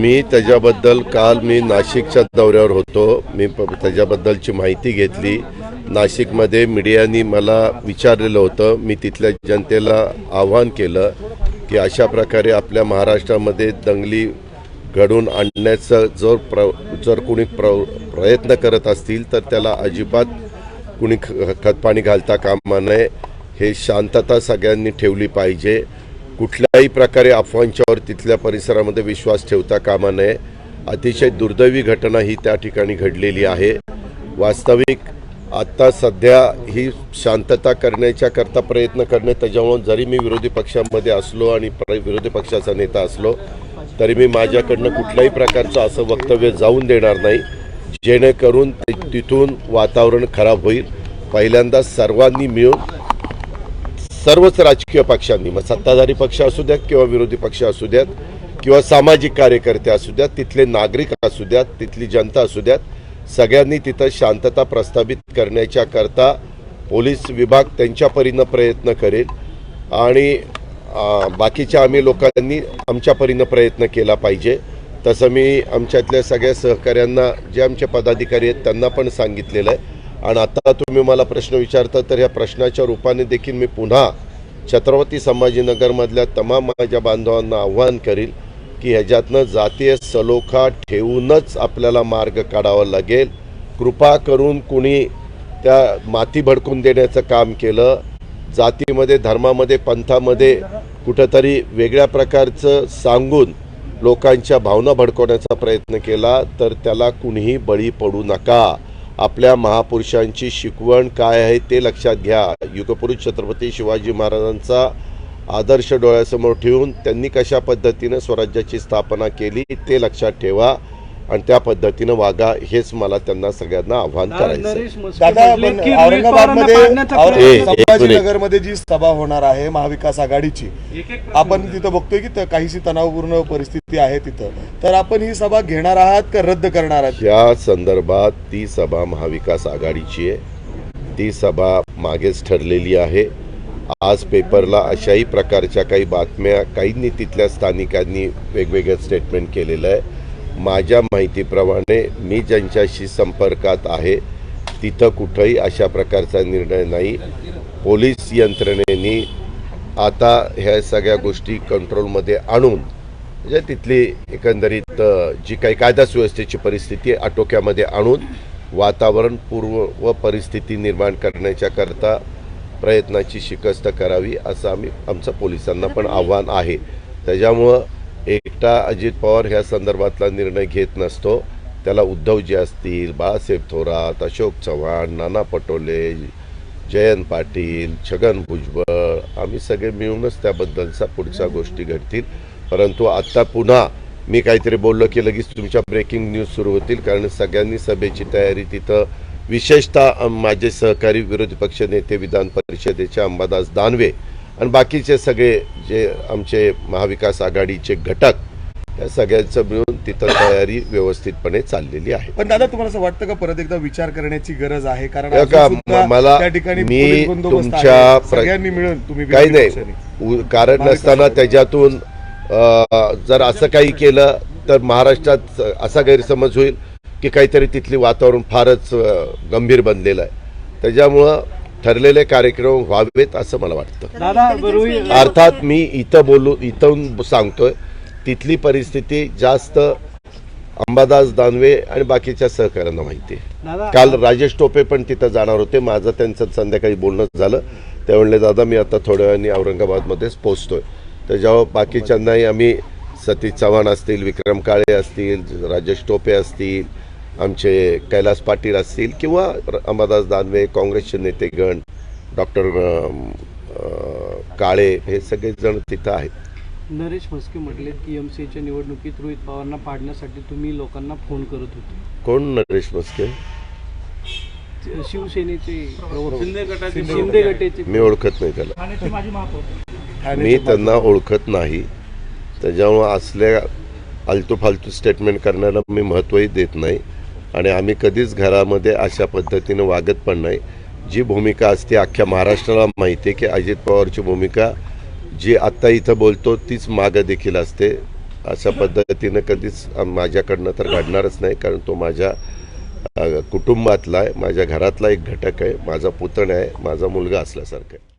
मी त्याच्याबद्दल काल मी नाशिकच्या दौऱ्यावर होतो. मी प- त्याच्याबद्दलची माहिती घेतली. नाशिकमध्ये मीडियानी मला विचारलेलं होतं. मी तिथल्या जनतेला आव्हान केलं की अशा प्रकारे आपल्या महाराष्ट्रामध्ये दंगली घडून आणण्याचं जर प्र जर कोणी प्र प्रयत्न करत असतील तर त्याला अजिबात कुणी ख- खतपाणी घालता कामा नये. हे शांतता सगळ्यांनी ठेवली पाहिजे. कुठल्याही प्रकारे अफवांच्यावर तिथल्या परिसरामध्ये विश्वास ठेवता कामा नये. अतिशय दुर्दैवी घटना ही त्या ठिकाणी घडलेली आहे. वास्तविक आत्ता सध्या ही शांतता करण्याच्या करता प्रयत्न करणे त्याच्यामुळं जरी मी विरोधी पक्षामध्ये असलो आणि विरोधी पक्षाचा नेता असलो तरी मी माझ्याकडनं कुठल्याही प्रकारचं असं वक्तव्य जाऊन देणार नाही. जेणेकरून ति- तिथून वातावरण खराब होईल. पहिल्यांदा सर्वांनी मिळून सर्वच राजकीय पक्षांनी मग सत्ताधारी पक्ष असू द्यात किंवा विरोधी पक्ष असू द्यात किंवा सामाजिक कार्यकर्ते असू द्यात तिथले नागरिक असू द्यात तिथली जनता असू द्यात सगळ्यांनी तिथं शांतता प्रस्थापित करण्याच्या करता पोलीस विभाग त्यांच्या परीनं प्रयत्न करेल आणि बाकीच्या आम्ही लोकांनी आमच्या परीनं प्रयत्न केला पाहिजे. तसं मी आमच्यातल्या सगळ्या सहकाऱ्यांना जे आमचे पदाधिकारी आहेत त्यांना पण सांगितलेलं आहे. आणि आता तुम्ही मला प्रश्न विचारता तर ह्या प्रश्नाच्या रूपाने देखील मी पुन्हा छत्रपती संभाजीनगरमधल्या तमाम माझ्या बांधवांना आव्हान करील की ह्याच्यातनं जातीय सलोखा ठेवूनच आपल्याला मार्ग काढावा लागेल. कृपा करून कुणी त्या माती भडकून देण्याचं काम केलं. जातीमध्ये धर्मामध्ये पंथामध्ये कुठंतरी वेगळ्या प्रकारचं सांगून लोकांच्या भावना भडकवण्याचा प्रयत्न केला तर त्याला कुणीही बळी पडू नका. आपल्या महापुरुषांची शिकवण काय आहे ते लक्षात घ्या. युगपुरुष छत्रपती शिवाजी महाराजांचा आदर्श डोळ्यासमोर ठेवून त्यांनी कशा पद्धतीनं स्वराज्याची स्थापना केली ते लक्षात ठेवा. आणि त्या पद्धतीनं वागा हेच मला त्यांना सगळ्यांना आव्हान करायचं. संभाजीनगरमध्ये जी सभा होणार आहे महाविकास आघाडीची आपण तिथं बघतोय की काहीशी तणावपूर्ण परिस्थिती आहे तिथं. तर आपण ही सभा घेणार आहात का रद्द करणार आहात? या संदर्भात ती सभा महाविकास आघाडीची आहे. ती सभा मागेच ठरलेली आहे. आज पेपरला अशाही प्रकारच्या काही बातम्या काहींनी तिथल्या स्थानिकांनी वेगवेगळं स्टेटमेंट केलेलं आहे. माझ्या माहितीप्रमाणे मी ज्यांच्याशी संपर्कात आहे तिथं कुठंही अशा प्रकारचा निर्णय नाही. पोलीस यंत्रणेनी आता ह्या सगळ्या गोष्टी कंट्रोलमध्ये आणून म्हणजे तिथली एकंदरीत जी काही कायदा सुव्यवस्थेची परिस्थिती आटोक्यामध्ये आणून वातावरण पूर्व व परिस्थिती निर्माण करण्याच्या करता प्रयत्नाची शिकस्त करावी असं आम्ही आमचं पोलिसांना पण आव्हान आहे. त्याच्यामुळं एकटा अजित पवार ह्या संदर्भातला निर्णय घेत नसतो. त्याला उद्धवजी असतील बाळासाहेब थोरात अशोक चव्हाण नाना पटोले जयंत पाटील छगन भुजबळ आम्ही सगळे मिळूनच त्याबद्दलचा पुढच्या गोष्टी घडतील. परंतु आत्ता पुन्हा मी काहीतरी बोललो की लगेच तुमच्या ब्रेकिंग न्यूज सुरू होतील कारण सगळ्यांनी सभेची तयारी तिथं विशेषतः माझे सहकारी विरोधी पक्ष नेते विधान परिषदेचे अंबादास दानवे आणि बाकीचे सगळे जे आमचे महाविकास आघाडीचे घटक या सगळ्यांचं मिळून तिथं तयारी व्यवस्थितपणे चाललेली आहे. पण दादा तुम्हाला असं वाटतं का परत एकदा विचार करण्याची गरज आहे? कारण मला- त्या ठिकाणी मी तुमच्या सगळ्यांनी मिळून तुम्ही काही नाही. कारण नसताना त्याच्यातून जर असं काही केलं तर महाराष्ट्रात असा गैरसमज होईल की काहीतरी तिथली वातावरण फारच गंभीर बनलेलं आहे. त्याच्यामुळं ठरलेले कार्यक्रम व्हावेत असं मला वाटतं. रोहित अर्थात मी इथं बोलू इथून सांगतोय तिथली परिस्थिती जास्त अंबादास दानवे आणि बाकीच्या सहकाऱ्यांना माहिती आहे. काल राजेश टोपे पण तिथं जाणार होते माझं त्यांचं संध्याकाळी बोलणं झालं. ते म्हणले दादा मी आता थोड्या वेळाने औरंगाबादमध्येच पोचतोय त्याच्यावर बाकीच्यांनाही आम्ही सतीश चव्हाण असतील विक्रम काळे असतील राजेश टोपे असतील आमचे कैलास पाटील असतील किंवा अंबादास दानवे काँग्रेसचे नेतेगण डॉक्टर काळे हे सगळेजण तिथं आहेत. नरेश म्हस्के म्हटले की एमसीच्या निवडणुकीत रोहित पवारांना पाडण्यासाठी तुम्ही लोकांना फोन करत होते. कोण नरेश मस्के शिवसेनेचे प्रवक्ते. शिंदे गटाचे मी ओळखत नाही त्याला. मी त्यांना ओळखत नाही. त्याच्यामुळं असल्या आलतू फालतू स्टेटमेंट करण्याला मी महत्त्वही देत नाही. आणि आम्ही कधीच घरामध्ये अशा पद्धतीनं वागत पण नाही. जी भूमिका असते अख्ख्या महाराष्ट्राला माहिती आहे की अजित पवारची भूमिका जी आत्ता इथं बोलतो तीच मागं देखील असते. अशा पद्धतीनं कधीच माझ्याकडनं तर घडणारच नाही कारण तो माझ्या कुटुंबातला आहे माझ्या घरातला एक घटक आहे माझा पुतण्या आहे माझा मुलगा असल्यासारखं आहे.